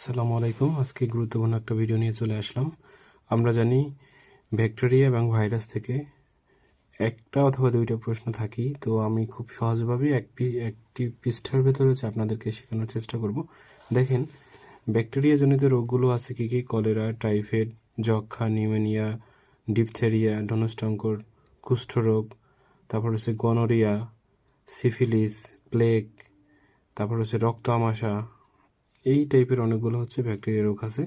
আসসালামু আলাইকুম। আজকে গুরুত্বপূর্ণ একটা ভিডিও নিয়ে চলে আসলাম। আমরা জানি ব্যাকটেরিয়া এবং ভাইরাস থেকে একটা অথবা দুইটা প্রশ্ন থাকি। তো আমি খুব সহজভাবে এক একটি পৃষ্ঠার ভেতরে হচ্ছে আপনাদেরকে শেখানোর চেষ্টা করব। দেখেন ব্যাকটেরিয়া জনিত রোগগুলো আছে কি কি? কলেরা, টাইফয়েড যক্ষা নিউমোনিয়া, ডিপথেরিয়া ধনুষ্টঙ্কর কুষ্ঠরোগ, তারপর হচ্ছে গনোরিয়া, সিফিলিস, প্লেগ, তারপর হচ্ছে রক্ত আমাশা এই টাইপের অনেকগুলো হচ্ছে ব্যাকটেরিয়া রোগ আছে।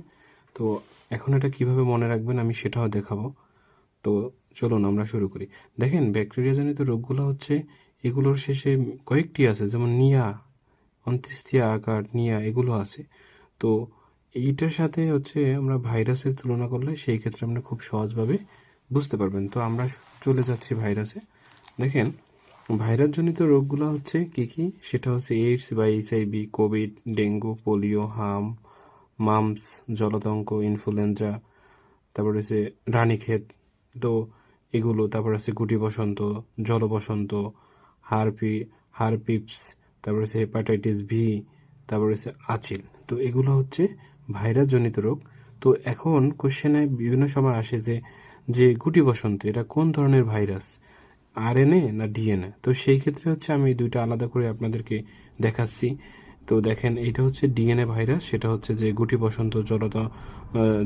তো এখন এটা কীভাবে মনে রাখবেন আমি সেটাও দেখাবো। তো চলুন আমরা শুরু করি। দেখেন ব্যাকটেরিয়া জনিত রোগগুলো হচ্ছে এগুলোর শেষে কয়েকটি আছে, যেমন নিয়া, অন্ত্যেষ্টিয়া আকার, নিয়া, এগুলো আছে। তো এইটার সাথে হচ্ছে আমরা ভাইরাসের তুলনা করলে সেই ক্ষেত্রে আমরা খুব সহজভাবে বুঝতে পারবেন। তো আমরা চলে যাচ্ছি ভাইরাসে। দেখেন ভাইরাসজনিত রোগগুলো হচ্ছে কি কি? সেটা হচ্ছে এইডস বা এইচআইভি কোভিড ডেঙ্গু, পোলিও, হাম, মামস, জলতঙ্ক, ইনফ্লুয়েঞ্জা, তারপর হচ্ছে রানীক্ষেত, তো এগুলো, তারপর আছে গুটি বসন্ত জল বসন্ত হারপি, হারপিপস, তারপর হচ্ছে হেপাটাইটিস ভি তারপর হচ্ছে আচিল। তো এগুলো হচ্ছে ভাইরাসজনিত রোগ। তো এখন কোশ্চেনে বিভিন্ন সময় আসে যে যে গুটি বসন্ত এটা কোন ধরনের ভাইরাস? আরএনএ না ডিএনএ তো সেই ক্ষেত্রে হচ্ছে আমি দুইটা আলাদা করে আপনাদেরকে দেখাচ্ছি। তো দেখেন এটা হচ্ছে ডিএনএ ভাইরাস, সেটা হচ্ছে যে গুটি বসন্ত জলতা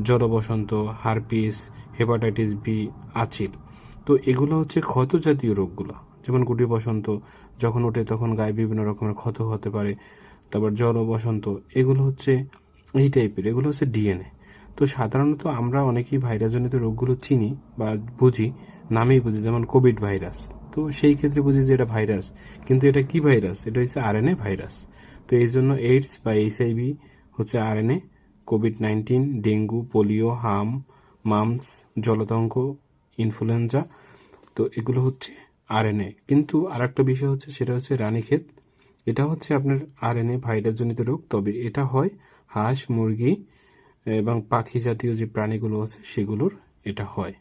জল বসন্ত হারপিস, হেপাটাইটিস বি, আচিল। তো এগুলো হচ্ছে ক্ষত জাতীয় রোগগুলো। যেমন গুটি বসন্ত যখন ওঠে তখন গায়ে বিভিন্ন রকমের ক্ষত হতে পারে, তারপর জল বসন্ত এগুলো হচ্ছে এই টাইপের, এগুলো হচ্ছে ডিএনএ তো সাধারণত আমরা অনেকেই ভাইরাসজনিত রোগগুলো চিনি বা বুঝি নামেই বুঝি, যেমন কোভিড ভাইরাস। তো সেই ক্ষেত্রে বুঝি যে এটা ভাইরাস। কিন্তু এটা কি ভাইরাস? এটা হচ্ছে আরএনএ ভাইরাস। তো এই জন্য এইডস বা এইচআইভি হচ্ছে RNA, COVID nineteen, dengue, polio, হাম, মামস, জলতঙ্ক, ইনফ্লুয়েঞ্জা। তো এগুলো হচ্ছে আরএনএ। কিন্তু আরেকটা বিষয় হচ্ছে, সেটা হচ্ছে রানীক্ষেত এটা হচ্ছে আপনার আরএনএ ভাইরাসজনিত রোগ। তবে এটা হয় হাঁস, মুরগি এবং পাখি জাতীয় যে প্রাণীগুলো আছে, সেগুলোর এটা হয়।